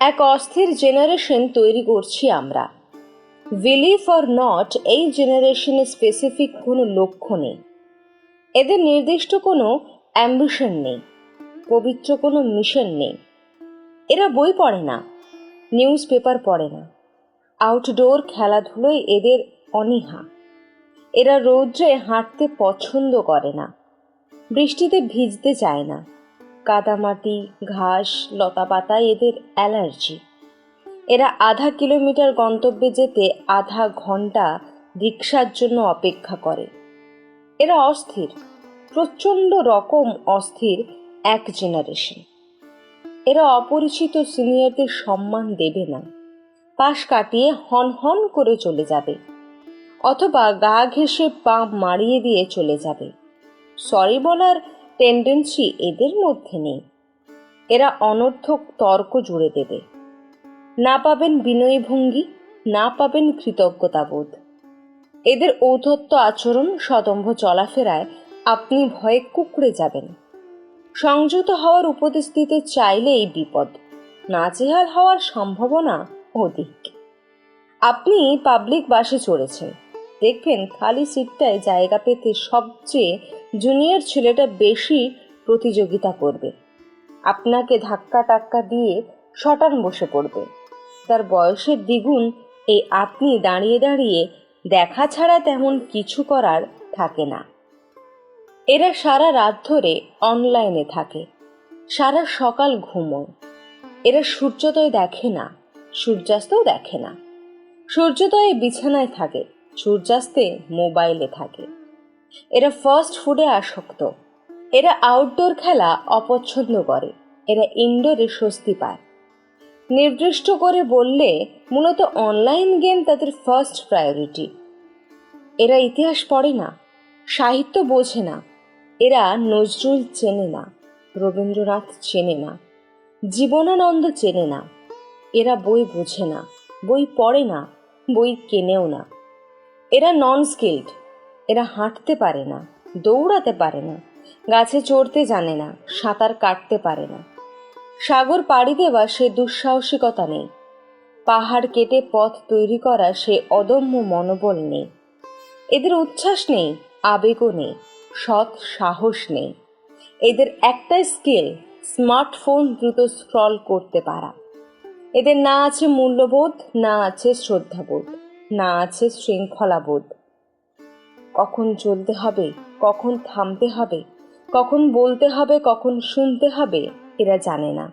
এক অস্থির জেনারেশন তৈরি করছি আমরা। বিলিভ অর নট এই জেনারেশনে স্পেসিফিক কোনো লক্ষ্য নেই। এদের নির্দিষ্ট কোনো অ্যাম্বিশন নেই। পবিত্র কোনো মিশন নেই। এরা বই পড়ে না নিউজ পেপার পড়ে না। আউটডোর খেলাধুলোয় এদের অনীহা। এরা রৌদ্রে হাঁটতে পছন্দ করে না। বৃষ্টিতে ভিজতে চায় না। কাদামাটি, ঘাস লতাপাতায় এদের অ্যালার্জি। এরা আধা কিলোমিটার গন্তব্যে যেতে আধা ঘণ্টা রিক্সার জন্য অপেক্ষা করে। এরা অস্থির, প্রচণ্ড রকম অস্থির এক জেনারেশন এরা অপরিচিত সিনিয়রদের সম্মান দেবে না। পাশ কাটিয়ে হন হন করে চলে যাবে। অথবা গা ঘেঁষে পা মারিয়ে দিয়ে চলে যাবে। সরি বলার টেন্ডেন্সি এদের মধ্যে নেই। এরা অনর্থক তর্ক জুড়ে দেবে। না পাবেন বিনয়ী ভঙ্গি, না পাবেন কৃতজ্ঞতাবোধ। এদের ঔদ্ধত্য আচরণ সদম্ভ চলাফেরায় আপনি ভয়ে কুকড়ে যাবেন। সংযত হওয়ার উপদেশ দিতে চাইলেই বিপদ, নাজেহাল হওয়ার সম্ভাবনা অধিক। আপনি পাবলিক বাসে চড়েছেন। দেখবেন খালি সিটটায় জায়গা পেতে সবচেয়ে জুনিয়র ছেলেটা বেশি প্রতিযোগিতা করবে। আপনাকে ধাক্কা টাক্কা দিয়ে শটান বসে পড়বে। তার বয়সের দ্বিগুণ এই আপনি দাঁড়িয়ে দাঁড়িয়ে দেখা ছাড়া তেমন কিছু করার থাকে না। এরা সারা রাত ধরে অনলাইনে থাকে। সারা সকাল ঘুমোয়। এরা সূর্যোদয় দেখে না, সূর্যাস্তও দেখে না। সূর্যোদয়ে বিছানায় থাকে। সূর্যাস্তে মোবাইলে থাকে। এরা ফাস্ট ফুডে আসক্ত। এরা আউটডোর খেলা অপছন্দ করে। এরা ইনডোরে স্বস্তি পায়। নির্দিষ্ট করে বললে মূলত অনলাইন গেম তাদের ফার্স্ট প্রায়োরিটি এরা ইতিহাস পড়ে না, সাহিত্য বোঝে না। এরা নজরুল চেনে না, রবীন্দ্রনাথ চেনে না, জীবনানন্দ চেনে না। এরা বই বোঝে না, বই পড়ে না, বই কেনেও না। এরা নন স্কিল্ড এরা হাঁটতে পারে না, দৌড়াতে পারে না, গাছে চড়তে জানে না, সাঁতার কাটতে পারে না। সাগর পাড়ি দেওয়া সে দুঃসাহসিকতা নেই। পাহাড় কেটে পথ তৈরি করা সে অদম্য মনোবল নেই। এদের উচ্ছ্বাস নেই, আবেগও নেই, সৎ সাহস নেই। এদের একটাই স্কিল স্মার্টফোন দ্রুত স্ক্রল করতে পারা। এদের না আছে মূল্যবোধ, না আছে শ্রদ্ধাবোধ। না আছে শৃঙ্খলাবোধ কখন চলতে হবে, কখন থামতে হবে, কখন বলতে হবে, কখন শুনতে হবে, এরা জানে না।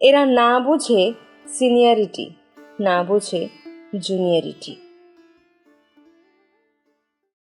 এরা না বোঝে সিনিয়রিটি, না বোঝে জুনিয়রিটি।